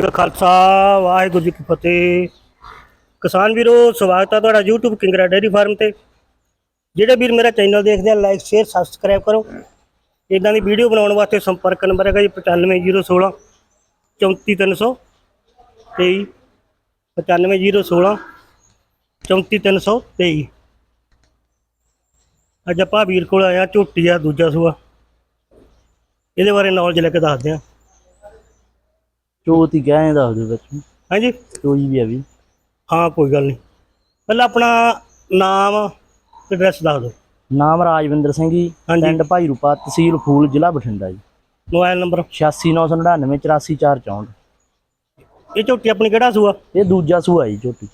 ਜੀ ਕਾ ਖਾਲਸਾ, ਵਾਹਿਗੁਰੂ ਜੀ ਕੀ ਫਤਿਹ। ਕਿਸਾਨ ਵੀਰੋ, ਸਵਾਗਤ ਹੈ ਤੁਹਾਡਾ YouTube ਕਿੰਗਰਾ ਡੇਅਰੀ ਫਾਰਮ ਤੇ। ਜਿਹੜੇ ਵੀਰ ਮੇਰਾ ਚੈਨਲ ਦੇਖਦੇ ਆ ਲਾਈਕ ਸ਼ੇਅਰ ਸਬਸਕ੍ਰਾਈਬ ਕਰੋ। ਇਦਾਂ ਦੀ ਵੀਡੀਓ ਬਣਾਉਣ ਵਾਸਤੇ ਸੰਪਰਕ ਨੰਬਰ ਹੈਗਾ ਜੀ 95016 34300 23 95016 34323 ਅੱਜ ਆਪਾਂ ਵੀਰ ਕੋਲ ਆਇਆ, ਝੋਟੀ ਆ, ਦੂਜਾ ਸੂਆ। ਇਹਦੇ ਬਾਰੇ ਨੌਲੇਜ ਲੈ ਕੇ ਦੱਸਦੇ ਆ। ਚੋਤ ਕਹਿ ਦੱਸ ਦਿਓ ਵਿੱਚ। ਹਾਂਜੀ। ਚੋਈ ਵੀ ਆ ਵੀ। ਹਾਂ ਕੋਈ ਗੱਲ ਨਹੀਂ। ਪਹਿਲਾਂ ਆਪਣਾ ਨਾਮ ਤੇ ਐਡਰੈਸ ਦੱਸ ਦਿਓ। ਨਾਮ ਰਾਜਵਿੰਦਰ ਸਿੰਘ ਜੀ ਹਾਂਜੀ। ਪਿੰਡ ਭਾਈ ਰੂਪਾ ਤਹਿਸੀਲ ਫੂਲ ਜ਼ਿਲ੍ਹਾ ਬਠਿੰਡਾ ਜੀ। Mobile number? 86999 84464 ਇਹ ਝੋਟੀ ਆਪਣੀ ਕਿਹੜਾ ਸੂਆ? ਇਹ ਦੂਜਾ ਸੂਆ ਜੀ ਝੋਟੀ।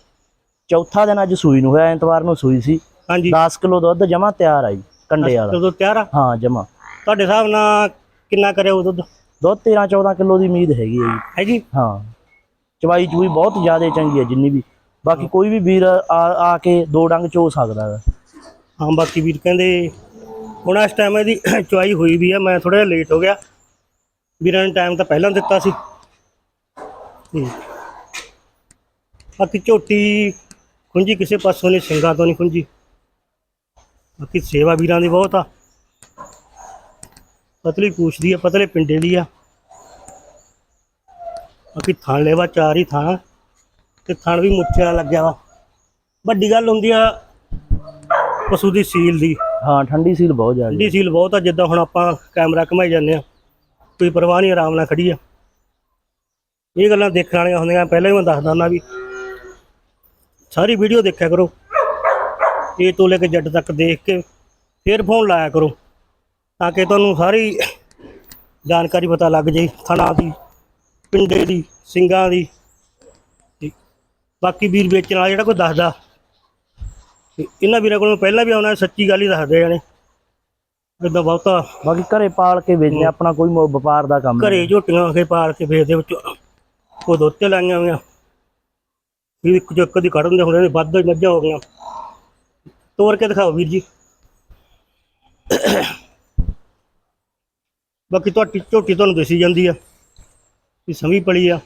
ਚੌਥਾ ਦਿਨ ਅੱਜ ਸੂਈ ਨੂੰ ਹੋਇਆ ਐਤਵਾਰ ਨੂੰ ਸੂਈ ਸੀ। ਹਾਂਜੀ। 10 ਕਿਲੋ ਦੁੱਧ ਜਮਾ ਤਿਆਰ ਆ ਜੀ ਕੰਡੇ ਵਾਲਾ। ਜਦੋਂ ਤਿਆਰ ਆ? ਹਾਂ ਜਮਾ। ਤੁਹਾਡੇ ਹਿਸਾਬ ਨਾਲ ਕਿੰਨਾ ਕਰਿਆ ਉਹ ਦੁੱਧ? ਦੁੱਧ 13 14 ਕਿਲੋ ਦੀ ਉਮੀਦ ਹੈਗੀ ਹੈ ਜੀ। ਹੈ ਜੀ ਹਾਂ। ਚਵਾਈ ਚੂਈ ਬਹੁਤ ਜ਼ਿਆਦਾ ਚੰਗੀ ਹੈ ਜਿੰਨੀ ਵੀ। ਬਾਕੀ ਕੋਈ ਵੀ ਵੀਰ ਆ ਆ ਕੇ ਦੋ ਡੰਗ ਚੋ ਸਕਦਾ ਹੈ। ਹਾਂ ਬਾਕੀ ਵੀਰ ਕਹਿੰਦੇ ਹੁਣ ਇਸ ਟਾਈਮ ਇਹਦੀ ਚੁਆਈ ਹੋਈ ਵੀ ਆ ਮੈਂ ਥੋੜਾ ਜਿਹਾ ਲੇਟ ਹੋ ਗਿਆ। ਵੀਰਾਂ ਨੇ ਟਾਈਮ ਤਾਂ ਪਹਿਲਾਂ ਦਿੱਤਾ ਸੀ। ਬਾਕੀ ਝੋਟੀ ਖੁੰਜੀ ਕਿਸੇ ਪਾਸੋਂ ਨਹੀਂ ਸਿੰਘਾਂ ਤੋਂ ਨਹੀਂ ਖੁੰਜੀ ਬਾਕੀ ਸੇਵਾ ਵੀਰਾਂ ਦੀ ਬਹੁਤ ਆ। ਪਤਲੀ ਪੂਛ ਦੀ ਆ ਪਤਲੇ ਪਿੰਡੇ ਦੀ ਆ। ਬਾਕੀ ਥਣ ਲੈਵਾ ਚਾਰ ਹੀ ਥਾਂ। ਤੇ ਥਣ ਵੀ ਮੁੱਛੇ ਵਾਲਾ ਲੱਗਿਆ ਵਾ। ਵੱਡੀ ਗੱਲ ਹੁੰਦੀ ਆ ਪਸ਼ੂ ਦੀ ਸੀਲ ਦੀ। ਹਾਂ ਠੰਡੀ ਸੀਲ ਬਹੁਤ ਜ਼ਿਆਦਾ। ਠੰਡੀ ਸੀਲ ਬਹੁਤ ਆ ਜਿੱਦਾਂ ਹੁਣ ਆਪਾਂ ਕੈਮਰਾ ਘਮਾਈ ਜਾਂਦੇ ਆ। ਕੋਈ ਪਰਵਾਹ ਨਹੀਂ ਆਰਾਮ ਨਾਲ ਖੜੀ ਆ। ਇਹ ਗੱਲਾਂ ਦੇਖਣ ਵਾਲੀਆਂ ਹੁੰਦੀਆਂ ਪਹਿਲਾਂ ਹੀ ਮੈਂ ਦੱਸਦਾ ਹੁੰਦਾ ਵੀ ਸਾਰੀ ਵੀਡੀਓ ਦੇਖਿਆ ਕਰੋ। ਇਹ ਤੋਂ ਲੈ ਕੇ ਜੱਟ ਤੱਕ ਦੇਖ ਕੇ ਫਿਰ ਫੋਨ ਲਾਇਆ ਕਰੋ ਤਾਂ ਕਿ ਤੁਹਾਨੂੰ ਸਾਰੀ ਜਾਣਕਾਰੀ ਪਤਾ ਲੱਗ ਜੇ ਥਣਾ ਦੀ। ਪਿੰਡੇ ਦੀ ਸਿੰਘਾਂ ਦੀ। ਤੇ ਬਾਕੀ ਵੀਰ ਵੇਚਣ ਵਾਲਾ ਜਿਹੜਾ ਕੋਈ ਦੱਸਦਾ। ਤੇ ਇਹਨਾਂ ਵੀਰਾਂ ਕੋਲੋਂ ਪਹਿਲਾਂ ਵੀ ਆਉਣਾ ਸੱਚੀ ਗੱਲ ਹੀ ਦੱਸਦੇ ਜਾਣੇ ਇਦਾਂ ਬਹੁਤਾ। ਬਾਕੀ ਘਰੇ ਪਾਲ ਕੇ ਵੇਚਦੇ ਆ, ਆਪਣਾ ਕੋਈ ਮੋ- ਵਪਾਰ ਦਾ ਕੰਮ ਨਹੀਂ। ਘਰੇ ਝੋਟੀਆਂ ਕੇ ਪਾਲ ਕੇ ਵੇਚਦੇ ਵਿੱਚ ਉਹ ਦੋਤੇ ਲਾਈਆਂ ਹੋਈਆਂ। ਵੀ ਇੱਕ ਜੋ ਇੱਕ ਦੀ ਕੱਢ ਦਿੰਦੇ ਹੁਣ ਵੱਧ ਮੱਝਾਂ ਹੋ ਗਈਆਂ। ਤੋੜ ਕੇ ਦਿਖਾਓ ਵੀਰ ਜੀ। ਬਾਕੀ ਤੁਹਾਡੀ ਝੋਟੀ ਤੁਹਾਨੂੰ ਦਿਸੀ ਜਾਂਦੀ ਆ। ਵੀ ਸਮੀ ਪਲੀ ਆ।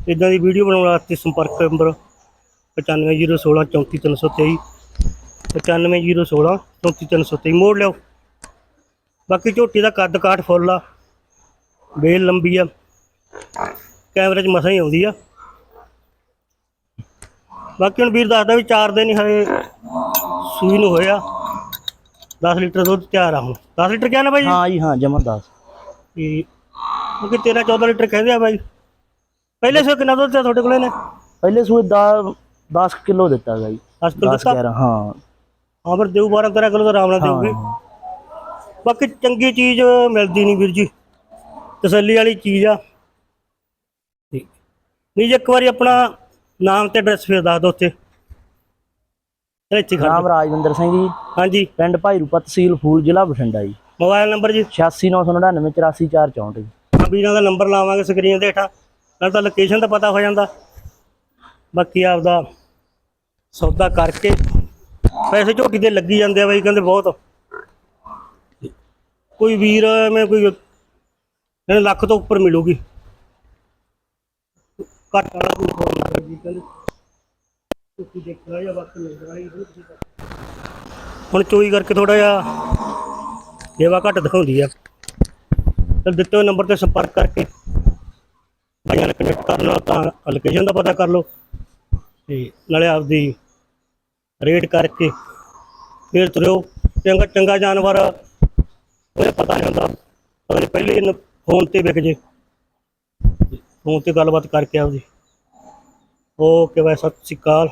ਇਦਾਂ ਦੀ ਵੀਡੀਓ ਬਣਾਉਣ ਵਾਸਤੇ ਸੰਪਰਕ ਨੰਬਰ 9501634323 95016 34323 ਮੋੜ ਲਿਓ ਬਾਕੀ ਝੋਟੀ ਦਾ ਕੱਦ ਕਾਠ ਫੁੱਲ ਆ। ਬੇਲ ਲੰਬੀ ਆ। ਕੈਮਰੇ 'ਚ ਮਸਾਂ ਹੀ ਆਉਂਦੀ ਆ। ਬਾਕੀ ਹੁਣ ਵੀਰ ਦੱਸਦਾ ਵੀ 4 ਦਿਨ ਹੀ ਹਲੇ ਸੂਈ ਨੂੰ ਹੋਇਆ। 10 ਲੀਟਰ ਦੁੱਧ ਤਿਆਰ ਆ ਹੁਣ। 10 ਲੀਟਰ ਕਿਹਾ ਨਾ ਬਾਈ ਹਾਂ ਜੀ ਹਾਂ ਜਮਾ 10 ਤੇ ਕਿਉਂਕਿ 13 14 ਲੀਟਰ ਕਹਿੰਦੇ ਆ ਬਾਈ। ਪਹਿਲੇ ਸੋ ਕਿੰਨਾ ਦੁੱਧ ਆ ਤੁਹਾਡੇ ਕੋਲੇ ਨੇ ਪਹਿਲੇ ਦਾ 10 ਕਿਲੋ ਦਿੱਤਾ ਗਾ ਜੀ। 10 ਕਿਲੋ 10 ਦਿੱਤਾ? 11 ਹਾਂ। ਹਾਂ ਫਿਰ ਦੇਊ 12 13 ਕਿਲੋ ਤਾਂ ਆਰਾਮ ਨਾਲ ਦੇਊਗੀ। ਬਾਕੀ ਚੰਗੀ ਚੀਜ਼ ਮਿਲਦੀ ਨਹੀਂ ਵੀਰ ਜੀ। ਤਸੱਲੀ ਵਾਲੀ ਚੀਜ਼ ਆ। ਨਹੀਂ ਜੇ ਇੱਕ ਵਾਰੀ ਆਪਣਾ ਨਾਮ ਤੇ ਐਡਰੈਸ ਫੇਰ ਦੱਸ ਦਿਓ ਚਲੋ ਇੱਥੇ ਖੜ ਨਾਮ। ਰਾਜਵਿੰਦਰ ਸਿੰਘ ਜੀ। ਹਾਂਜੀ। ਪਿੰਡ ਭਾਈ ਰੂਪਾ ਤਹਿਸੀਲ ਫੂਲ ਜ਼ਿਲ੍ਹਾ ਬਠਿੰਡਾ ਜੀ। ਮੋਬਾਈਲ ਨੰਬਰ ਜੀ। 86999 84464 ਜੀ। ਆ ਵੀਰਾਂ ਦਾ ਨੰਬਰ ਲਾਵਾਂਗੇ ਸਕਰੀਨ ਦੇ ਹੇਠਾਂ। ਨਾਲ ਤਾਂ ਲੋਕੇਸ਼ਨ ਦਾ ਪਤਾ ਹੋ ਜਾਂਦਾ। ਬਾਕੀ ਆਪਦਾ ਸੌਦਾ ਕਰਕੇ ਪੈਸੇ ਝੋਟੀ ਦੇ ਲੱਗੀ ਜਾਂਦੇ ਆ ਬਾਈ ਕਹਿੰਦੇ ਬਹੁਤ। ਕੋਈ ਵੀਰ ਐਵੇਂ ਕੋਈ ਇਹਨੂੰ ਲੱਖ ਤੋਂ ਉੱਪਰ ਮਿਲੂਗੀ। ਘੱਟ ਵਾਲਾ ਕੋਈ ਕਰਦੀ ਕਹਿੰਦੇ। ਤੁਸੀਂ ਦੇਖਣਾ ਜਾਂ ਵਕਤ ਮਿਲਦਾ ਹੀ ਹੁਣ ਚੋਈ ਕਰਕੇ ਥੋੜਾ ਜਿਹਾ ਸੇਵਾ ਘੱਟ ਦਿਖਾਉਂਦੀ ਆ। ਤੇ ਦਿੱਤੇ ਹੋਏ ਨੰਬਰ ਤੇ ਸੰਪਰਕ ਕਰਕੇ ਭਾਈਆਂ ਨਾਲ ਕਨੈਕਟ ਕਰਨਾ, ਤਾਂ ਲੋਕੇਸ਼ਨ ਦਾ ਪਤਾ ਕਰ ਲਓ। ਤੇ ਨਾਲੇ ਆਪਦੀ ਰੇਟ ਕਰਕੇ ਫਿਰ ਤੁਰਿਓ। ਚੰਗਾ ਚੰਗਾ ਜਾਨਵਰ ਉਹ ਪਤਾ ਨਹੀਂ ਹੁੰਦਾ। ਅਗਲੇ ਪਹਿਲੇ ਇਹਨੂੰ ਫੋਨ ਤੇ ਵਿਕ ਜੇ। ਫੋਨ ਤੇ ਗੱਲਬਾਤ ਕਰਕੇ ਆਪਦੀ। ਓਕੇ ਬਾਈ ਸਤਿ ਸ਼੍ਰੀ ਅਕਾਲ।